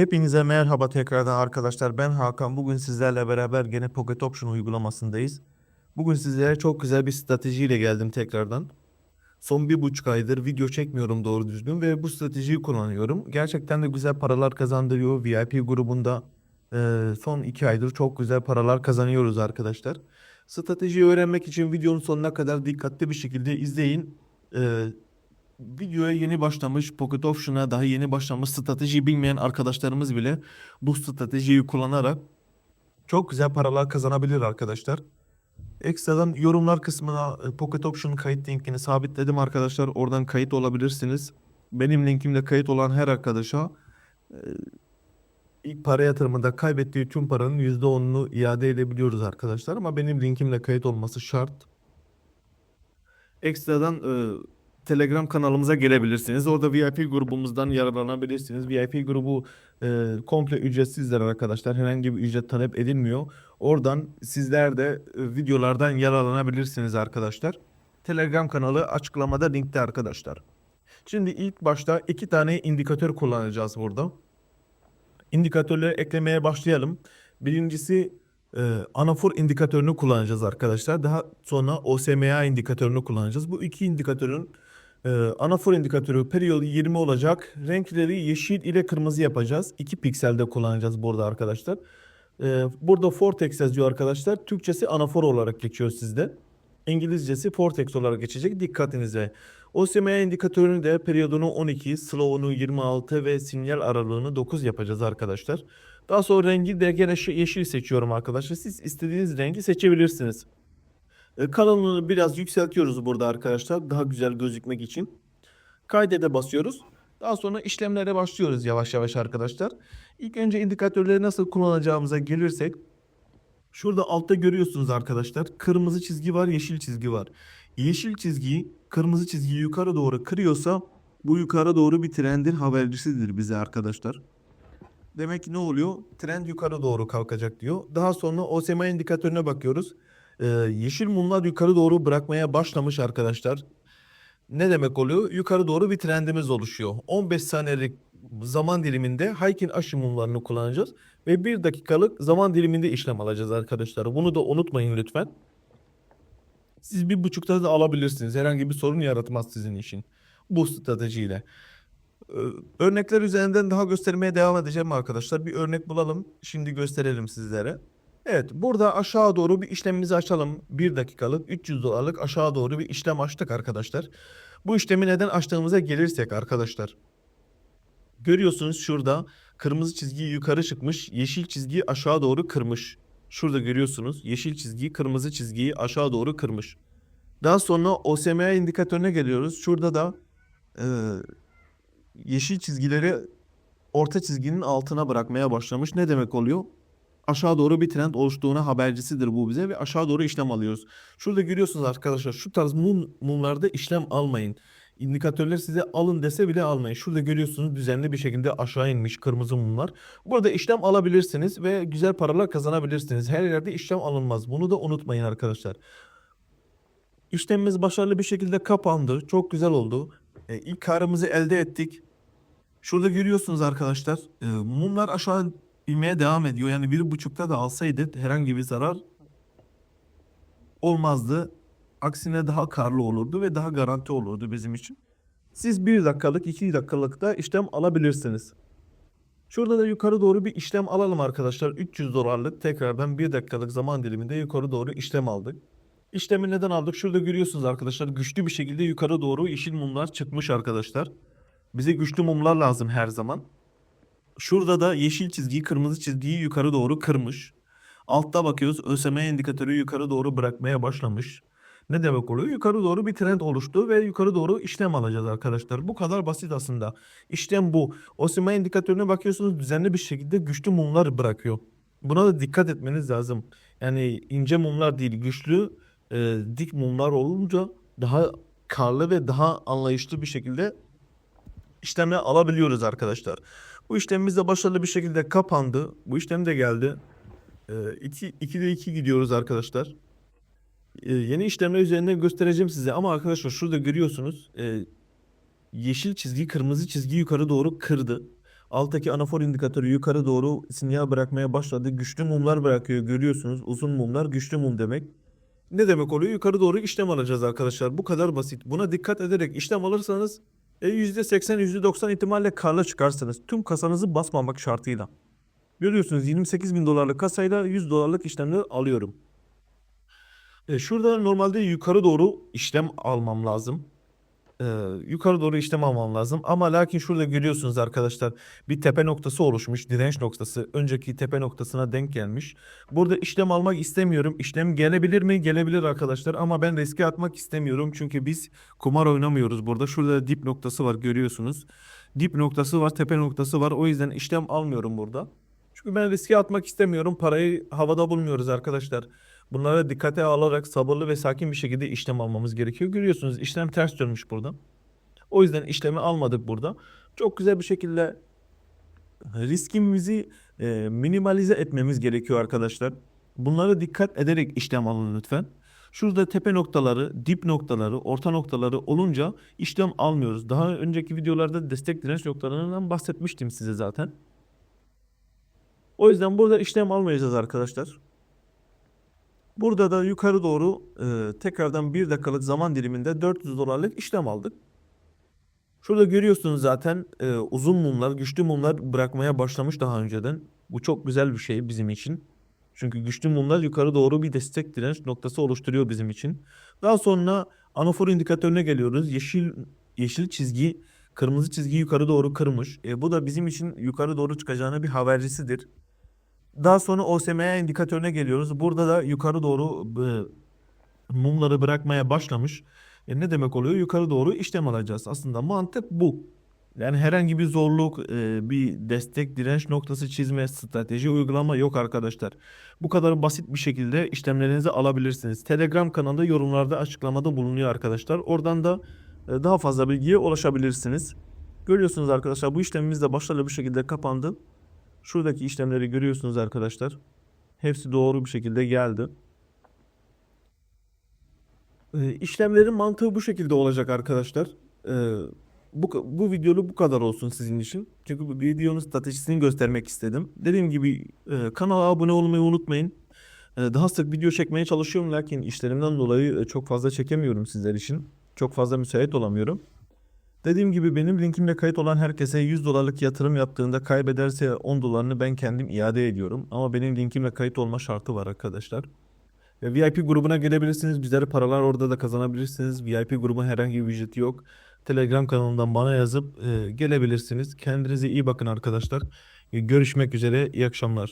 Hepinize merhaba tekrardan arkadaşlar. Ben Hakan. Bugün sizlerle beraber gene Pocket Option uygulamasındayız. Bugün sizlere çok güzel bir stratejiyle geldim tekrardan. Son bir buçuk aydır video çekmiyorum doğru düzgün ve bu stratejiyi kullanıyorum. Gerçekten de güzel paralar kazandırıyor. VIP grubunda eee, son iki aydır çok güzel paralar kazanıyoruz arkadaşlar. Stratejiyi öğrenmek için videonun sonuna kadar dikkatli bir şekilde izleyin. Eee videoya yeni başlamış, Pocket Option'a daha yeni başlamış stratejiyi bilmeyen arkadaşlarımız bile bu stratejiyi kullanarak çok güzel paralar kazanabilir arkadaşlar. Ekstradan yorumlar kısmına e, Pocket Option kayıt linkini sabitledim arkadaşlar. Oradan kayıt olabilirsiniz. Benim linkimde kayıt olan her arkadaşa e, ilk para yatırımında kaybettiği tüm paranın %10'unu iade edebiliyoruz arkadaşlar. Ama benim linkimle kayıt olması şart. Ekstradan e, Telegram kanalımıza gelebilirsiniz. Orada VIP grubumuzdan yararlanabilirsiniz. VIP grubu e, komple ücretsizler arkadaşlar. Herhangi bir ücret talep edilmiyor. Oradan sizler de e, videolardan yararlanabilirsiniz arkadaşlar. Telegram kanalı açıklamada linkte arkadaşlar. Şimdi ilk başta iki tane indikatör kullanacağız burada. İndikatörleri eklemeye başlayalım. Birincisi e, anafor indikatörünü kullanacağız arkadaşlar. Daha sonra OSMA indikatörünü kullanacağız. Bu iki indikatörün e, anafor indikatörü periyodu 20 olacak. Renkleri yeşil ile kırmızı yapacağız. 2 pikselde kullanacağız burada arkadaşlar. E, burada Vortex yazıyor arkadaşlar. Türkçesi anafor olarak geçiyor sizde. İngilizcesi Vortex olarak geçecek. Dikkatinize. OSMA indikatörünü de periyodunu 12, slow'unu 26 ve sinyal aralığını 9 yapacağız arkadaşlar. Daha sonra rengi de gene yeşil seçiyorum arkadaşlar. Siz istediğiniz rengi seçebilirsiniz. E, Kalınlığını biraz yükseltiyoruz burada arkadaşlar. Daha güzel gözükmek için. Kaydede basıyoruz. Daha sonra işlemlere başlıyoruz yavaş yavaş arkadaşlar. İlk önce indikatörleri nasıl kullanacağımıza gelirsek. Şurada altta görüyorsunuz arkadaşlar. Kırmızı çizgi var, yeşil çizgi var. Yeşil çizgiyi, kırmızı çizgiyi yukarı doğru kırıyorsa bu yukarı doğru bir trendin habercisidir bize arkadaşlar. Demek ki ne oluyor? Trend yukarı doğru kalkacak diyor. Daha sonra OSMA indikatörüne bakıyoruz. Ee, yeşil mumlar yukarı doğru bırakmaya başlamış arkadaşlar. Ne demek oluyor? Yukarı doğru bir trendimiz oluşuyor. 15 saniyelik zaman diliminde Haykin aşı mumlarını kullanacağız. Ve 1 dakikalık zaman diliminde işlem alacağız arkadaşlar. Bunu da unutmayın lütfen. Siz bir buçukta da alabilirsiniz. Herhangi bir sorun yaratmaz sizin için. Bu stratejiyle. Ee, Örnekler üzerinden daha göstermeye devam edeceğim arkadaşlar. Bir örnek bulalım. Şimdi gösterelim sizlere. Evet burada aşağı doğru bir işlemimizi açalım. 1 dakikalık 300 dolarlık aşağı doğru bir işlem açtık arkadaşlar. Bu işlemi neden açtığımıza gelirsek arkadaşlar. Görüyorsunuz şurada kırmızı çizgi yukarı çıkmış, yeşil çizgiyi aşağı doğru kırmış. Şurada görüyorsunuz yeşil çizgiyi, kırmızı çizgiyi aşağı doğru kırmış. Daha sonra OSMA indikatörüne geliyoruz. Şurada da e, yeşil çizgileri orta çizginin altına bırakmaya başlamış. Ne demek oluyor? Aşağı doğru bir trend oluştuğuna habercisidir bu bize ve aşağı doğru işlem alıyoruz. Şurada görüyorsunuz arkadaşlar şu tarz mum, mumlarda işlem almayın. İndikatörler size alın dese bile almayın. Şurada görüyorsunuz düzenli bir şekilde aşağı inmiş kırmızı mumlar. Burada işlem alabilirsiniz ve güzel paralar kazanabilirsiniz. Her yerde işlem alınmaz. Bunu da unutmayın arkadaşlar. İşlemimiz başarılı bir şekilde kapandı. Çok güzel oldu. E, ilk karımızı elde ettik. Şurada görüyorsunuz arkadaşlar. e, mumlar aşağı inmeye devam ediyor. Yani bir buçukta da alsaydı herhangi bir zarar olmazdı. Aksine daha karlı olurdu ve daha garanti olurdu bizim için. Siz bir dakikalık, iki dakikalık da işlem alabilirsiniz. Şurada da yukarı doğru bir işlem alalım arkadaşlar. 300 dolarlık tekrardan bir dakikalık zaman diliminde yukarı doğru işlem aldık. İşlemi neden aldık? Şurada görüyorsunuz arkadaşlar güçlü bir şekilde yukarı doğru yeşil mumlar çıkmış arkadaşlar. Bize güçlü mumlar lazım her zaman. Şurada da yeşil çizgiyi, kırmızı çizgiyi yukarı doğru kırmış. Altta bakıyoruz ÖSM indikatörü yukarı doğru bırakmaya başlamış. Ne demek oluyor? Yukarı doğru bir trend oluştu ve yukarı doğru işlem alacağız arkadaşlar. Bu kadar basit aslında. İşlem bu. OSM indikatörüne bakıyorsunuz düzenli bir şekilde güçlü mumlar bırakıyor. Buna da dikkat etmeniz lazım. Yani ince mumlar değil güçlü e, dik mumlar olunca daha karlı ve daha anlayışlı bir şekilde işlemler alabiliyoruz arkadaşlar. Bu işlemimiz de başarılı bir şekilde kapandı. Bu işlem de geldi. 2 e, 2'de 2 gidiyoruz arkadaşlar. E, yeni işlemler üzerinden göstereceğim size ama arkadaşlar şurada görüyorsunuz e, yeşil çizgi kırmızı çizgi yukarı doğru kırdı. Alttaki anafor indikatörü yukarı doğru sinyal bırakmaya başladı. Güçlü mumlar bırakıyor görüyorsunuz. Uzun mumlar güçlü mum demek. Ne demek oluyor? Yukarı doğru işlem alacağız arkadaşlar. Bu kadar basit. Buna dikkat ederek işlem alırsanız e, %80 %90 ihtimalle karla çıkarsınız. Tüm kasanızı basmamak şartıyla. Görüyorsunuz 28 bin dolarlık kasayla 100 dolarlık işlemleri alıyorum. E, şurada normalde yukarı doğru işlem almam lazım. E, yukarı doğru işlem almam lazım. Ama lakin şurada görüyorsunuz arkadaşlar bir tepe noktası oluşmuş. Direnç noktası önceki tepe noktasına denk gelmiş. Burada işlem almak istemiyorum. İşlem gelebilir mi? Gelebilir arkadaşlar ama ben riske atmak istemiyorum. Çünkü biz kumar oynamıyoruz burada. Şurada dip noktası var görüyorsunuz. Dip noktası var, tepe noktası var. O yüzden işlem almıyorum burada. Çünkü ben riske atmak istemiyorum. Parayı havada bulmuyoruz arkadaşlar. Bunlara dikkate alarak sabırlı ve sakin bir şekilde işlem almamız gerekiyor. Görüyorsunuz işlem ters dönmüş burada. O yüzden işlemi almadık burada. Çok güzel bir şekilde riskimizi e, minimalize etmemiz gerekiyor arkadaşlar. Bunlara dikkat ederek işlem alın lütfen. Şurada tepe noktaları, dip noktaları, orta noktaları olunca işlem almıyoruz. Daha önceki videolarda destek direnç noktalarından bahsetmiştim size zaten. O yüzden burada işlem almayacağız arkadaşlar. Burada da yukarı doğru e, tekrardan bir dakikalık zaman diliminde 400 dolarlık işlem aldık. Şurada görüyorsunuz zaten e, uzun mumlar, güçlü mumlar bırakmaya başlamış daha önceden. Bu çok güzel bir şey bizim için. Çünkü güçlü mumlar yukarı doğru bir destek direnç noktası oluşturuyor bizim için. Daha sonra anafor indikatörüne geliyoruz. Yeşil yeşil çizgi, kırmızı çizgi yukarı doğru kırmış. E, bu da bizim için yukarı doğru çıkacağına bir habercisidir. Daha sonra OSMA indikatörüne geliyoruz. Burada da yukarı doğru e, mumları bırakmaya başlamış. E, ne demek oluyor? Yukarı doğru işlem alacağız. Aslında mantık bu. Yani herhangi bir zorluk, e, bir destek, direnç noktası çizme, strateji uygulama yok arkadaşlar. Bu kadar basit bir şekilde işlemlerinizi alabilirsiniz. Telegram kanalında yorumlarda açıklamada bulunuyor arkadaşlar. Oradan da e, daha fazla bilgiye ulaşabilirsiniz. Görüyorsunuz arkadaşlar bu işlemimiz de başarılı bir şekilde kapandı. Şuradaki işlemleri görüyorsunuz arkadaşlar. Hepsi doğru bir şekilde geldi. Ee, işlemlerin mantığı bu şekilde olacak arkadaşlar. Ee, bu, bu videolu bu kadar olsun sizin için. Çünkü bu videonun stratejisini göstermek istedim. Dediğim gibi e, kanala abone olmayı unutmayın. E, daha sık video çekmeye çalışıyorum lakin işlerimden dolayı e, çok fazla çekemiyorum sizler için. Çok fazla müsait olamıyorum. Dediğim gibi benim linkimle kayıt olan herkese 100 dolarlık yatırım yaptığında kaybederse 10 dolarını ben kendim iade ediyorum. Ama benim linkimle kayıt olma şartı var arkadaşlar. Ve VIP grubuna gelebilirsiniz. Güzel paralar orada da kazanabilirsiniz. VIP grubun herhangi bir ücreti yok. Telegram kanalından bana yazıp e, gelebilirsiniz. Kendinize iyi bakın arkadaşlar. Görüşmek üzere. İyi akşamlar.